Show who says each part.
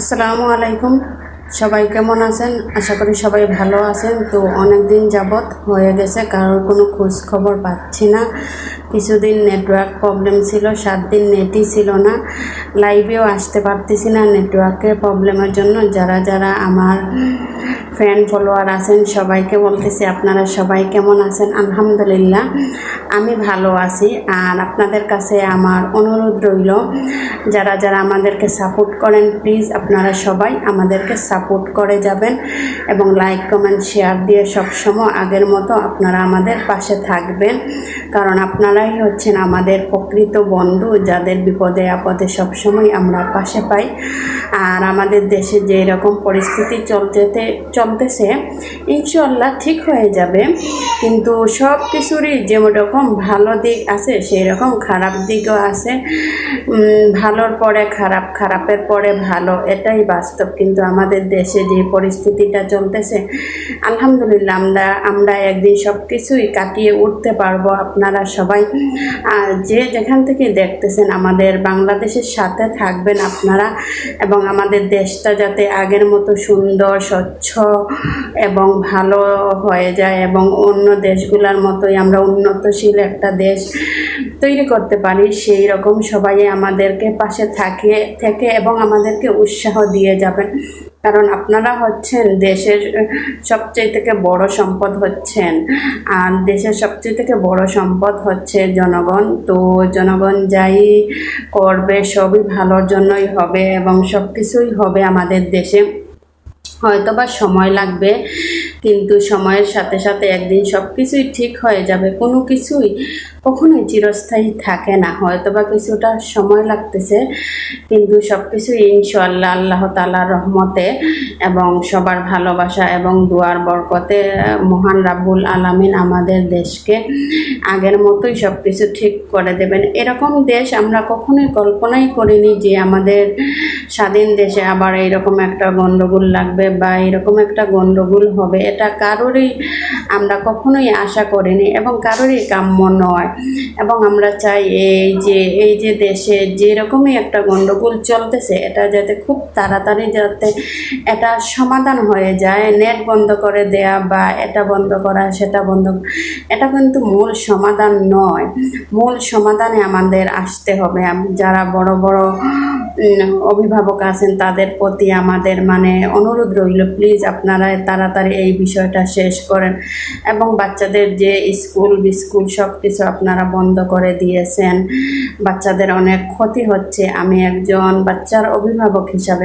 Speaker 1: আসসালামু আলাইকুম। সবাই কেমন আছেন? আশা করি সবাই ভালো আছেন। তো অনেক দিন যাবৎ হয়ে গেছে, কারোর কোনো খোঁজ খবর পাচ্ছি না। কিছুদিন নেটওয়ার্ক প্রবলেম ছিল, সাত দিন নেটই ছিল না। লাইভেও আসতে পারতেছি না নেটওয়ার্কের প্রবলেমের জন্য। যারা যারা আমার ফ্রেন্ড ফলোয়ার আছেন, সবাইকে বলতেছি আপনারা সবাই কেমন আছেন? আলহামদুলিল্লাহ, আমি ভালো আছি। আর আপনাদের কাছে আমার অনুরোধ রইল, যারা যারা আমাদেরকে সাপোর্ট করেন প্লিজ আপনারা সবাই আমাদেরকে সাপোর্ট করে যাবেন এবং লাইক কমেন্ট শেয়ার দিয়ে সবসময় আগের মতো আপনারা আমাদের পাশে থাকবেন। কারণ আপনারাই হচ্ছেন আমাদের প্রকৃত বন্ধু, যাদের বিপদে আপদে সবসময় আমরা পাশে পাই। আর আমাদের দেশে যে রকম পরিস্থিতি চলতেতে চলতেছে ইনশাল্লাহ ঠিক হয়ে যাবে। কিন্তু সব কিছুরই যেরকম ভালো দিক আছে, সেই রকম খারাপ দিকও আছে। ভালোর পরে খারাপ, খারাপের পরে ভালো, এটাই বাস্তব। কিন্তু আমাদের দেশে যে পরিস্থিতিটা চলতেছে, আলহামদুলিল্লাহ আমরা আমরা একদিন সব কিছুই কাটিয়ে উঠতে পারব আপনারা সবাই। যে যেখান থেকে দেখতেছেন, আমাদের বাংলাদেশের সাথে থাকবেন আপনারা এবং আমাদের দেশটা যাতে আগের মতো সুন্দর, স্বচ্ছ এবং ভালো হয়ে যায় এবং অন্য দেশগুলোর মতোই আমরা উন্নতশীল একটা দেশ তৈরি করতে পারি, সেই রকম সবাই আমাদেরকে পাশে থাকে, থেকে এবং আমাদেরকে উৎসাহ দিয়ে যাবেন। কারণ আপনারা হচ্ছেন দেশের সবচেয়ে থেকে বড় সম্পদ হচ্ছেন। আর দেশের সবচেয়ে থেকে বড় সম্পদ হচ্ছে জনগণ। তো জনগণ যাই করবে, সবই ভালোর জন্যই হবে এবং সব কিছুই হবে আমাদের দেশে। হয়তো বা সময় লাগবে, কিন্তু সময়ের সাথে সাথে একদিন সব কিছুই ঠিক হয়ে যাবে। কোনো কিছুই কখনোই চিরস্থায়ী থাকে না। হয়তো বা কিছুটা সময় লাগতেছে, কিন্তু সব কিছুই ইনশাল্লাহ আল্লাহ তালার রহমতে এবং সবার ভালোবাসা এবং দুয়ার বরকতে মহান রাব্বুল আলামিন আমাদের দেশকে আগের মতোই সব কিছু ঠিক করে দেবেন। এরকম দেশ আমরা কখনোই কল্পনাই করিনি যে আমাদের স্বাধীন দেশে আবার এইরকম একটা গণ্ডগোল লাগবে বা এরকম একটা গণ্ডগোল হবে, এটা কারোরই আমরা কখনোই আশা করিনি এবং কারোরই কাম্য নয়। এবং আমরা চাই এই যে এই যে দেশে যেরকমই একটা গণ্ডগোল চলতেছে, এটা যাতে খুব তাড়াতাড়ি যাতে এটা সমাধান হয়ে যায়, নেট বন্ধ করে দেয়া বা এটা বন্ধ করা, সেটা বন্ধ এটা কিন্তু মূল সমাধান নয়। মূল সমাধানে আমাদের আসতে হবে। যারা বড় বড় অভিভাবক আছেন, তাদের প্রতি আমাদের মানে অনুরোধ রইল প্লিজ আপনারা তাড়াতাড়ি এই বিষয়টা শেষ করেন। এবং বাচ্চাদের যে স্কুল, বিস্কুল সব কিছু আপনারা বন্ধ করে দিয়েছেন। বাচ্চাদের অনেক ক্ষতি হচ্ছে। আমি একজন বাচ্চার অভিভাবক হিসাবে